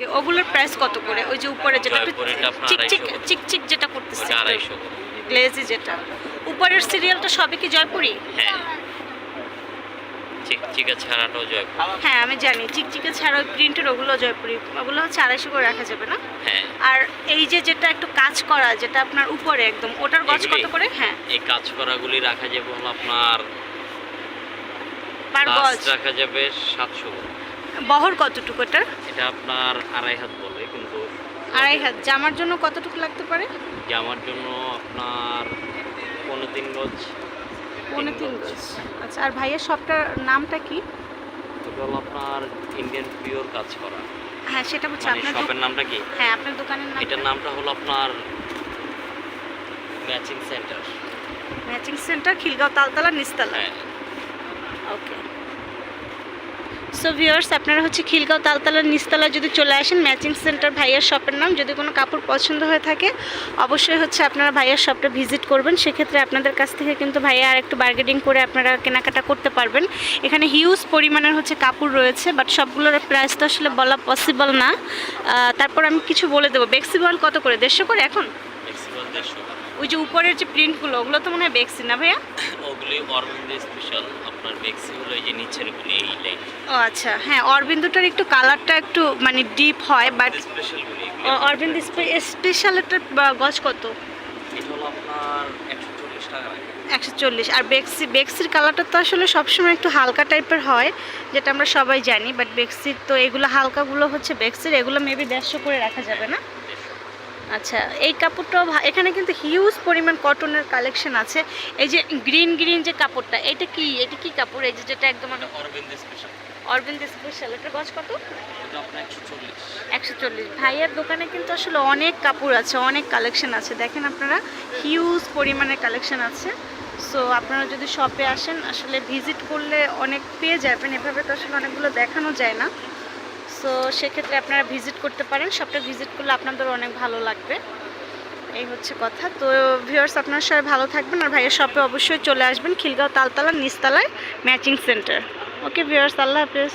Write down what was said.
ওগুলোর প্রাইস কত করে? ওই যে উপরে যেটা একটু জয়পুরিটা আপনার চিক চিক 250 করে। চিক চিক যেটা করতেছে গ্লেজি যেটা। উপরের সিরিয়ালটা সবই কি জয়পুরি? হ্যাঁ। চিকচিকা ছাড়াটাও জয়পুর। হ্যাঁ আমি জানি। চিকচিকে ছাড়া ওই প্রিন্টের ওগুলো জয়পুরি। ওগুলো হচ্ছে আড়াইশো করে রাখা যাবে না? হ্যাঁ। আর এই যে যেটা একটু কাজ করা যেটা আপনার উপরে একদম ওটার গজ কত করে? হ্যাঁ। এই কাজ করাগুলি রাখা যাবে হলো আপনার রাখা যাবে সাতশো করে। বহর কতটুকু এটা? এটা আপনার আড়াই হাত বলে কিন্তু আড়াই হাত। জামার জন্য কতটুকু লাগতে পারে? জামার জন্য আপনার পনেরো তিন গজ। পনেরো তিন গজ। আচ্ছা আর ভাইয়ের শপটার নামটা কি? হলো আপনার ইন্ডিয়ান পিওর কাজ করা। হ্যাঁ সেটা হচ্ছে মানে আপনার শপের নামটা কি? হ্যাঁ আপনার দোকানের নাম এটার নামটা হলো আপনার matching centre matching centre Khilgaon Taltala নিস্তালা হ্যাঁ। ওকে সো ভিউয়ার্স আপনারা হচ্ছে খিলগাঁও তালতলার নিচতলা যদি চলে আসেন ম্যাচিং সেন্টার ভাইয়ার শপের নাম যদি কোনো কাপড় পছন্দ হয়ে থাকে অবশ্যই হচ্ছে আপনারা ভাইয়ার শপটা ভিজিট করবেন। সেক্ষেত্রে আপনাদের কাছ থেকে কিন্তু ভাইয়া আর একটু বার্গেনিং করে আপনারা কেনাকাটা করতে পারবেন। এখানে হিউজ পরিমাণের হচ্ছে কাপড় রয়েছে বাট সবগুলোর প্রাইস তো আসলে বলা পসিবল না। তারপর আমি কিছু বলে দেবো। বেক্সি বল কত করে? দেড়শো করে এখন? ওই যে উপরের যে প্রিন্টগুলো ওগুলো তো মনে হয় বেক্সি না ভাইয়া? ওগুলি অরবিন্দ স্পেশাল আপনার বেক্সিগুলো এই যে নিচের গুলি এই লাইন ও আচ্ছা হ্যাঁ অরবিন্দুটার একটু কালারটা একটু মানে ডিপ হয় বাট স্পেশালগুলি অরবিন্দ স্পেশালটার গজ কত? এটা হলো আপনার একশো চল্লিশ টাকা একশো চল্লিশ আর বেক্সি বেক্সির কালারটা তো আসলে সবসময় একটু হালকা টাইপের হয় যেটা আমরা সবাই জানি বাট বেক্সির তো এগুলো হালকাগুলো হচ্ছে বেক্সির এগুলো মেবি দেড়শো করে রাখা যাবে না? আচ্ছা এই কাপড়টাও এখানে কিন্তু হিউজ পরিমাণ কটনের কালেকশন আছে। এই যে গ্রিন গ্রিন যে কাপড়টা এটা কি? এটা কি কাপড়? এই যে যেটা একদম অরবিন্দ স্পেশাল অরবিন্দ স্পেশাল এটার গজ কত? একশো চল্লিশ। একশো চল্লিশ। ভাইয়ের দোকানে কিন্তু আসলে অনেক কাপড় আছে অনেক কালেকশন আছে। দেখেন আপনারা হিউজ পরিমাণে কালেকশন আছে। সো আপনারা যদি শপে আসেন আসলে ভিজিট করলে অনেক পেয়ে যাবেন। এভাবে তো আসলে অনেকগুলো দেখানো যায় না। সো সেক্ষেত্রে আপনারা ভিজিট করতে পারেন। শপটা ভিজিট করলে আপনাদের অনেক ভালো লাগবে। এই হচ্ছে কথা। তো ভিউয়ার্স আপনারা সবাই ভালো থাকবেন আর ভাইয়ের শপে অবশ্যই চলে আসবেন। খিলগাঁও তালতলা, নিচতলায় ম্যাচিং সেন্টার ওকে ভিউয়ার্স আল্লাহ হাফেজ।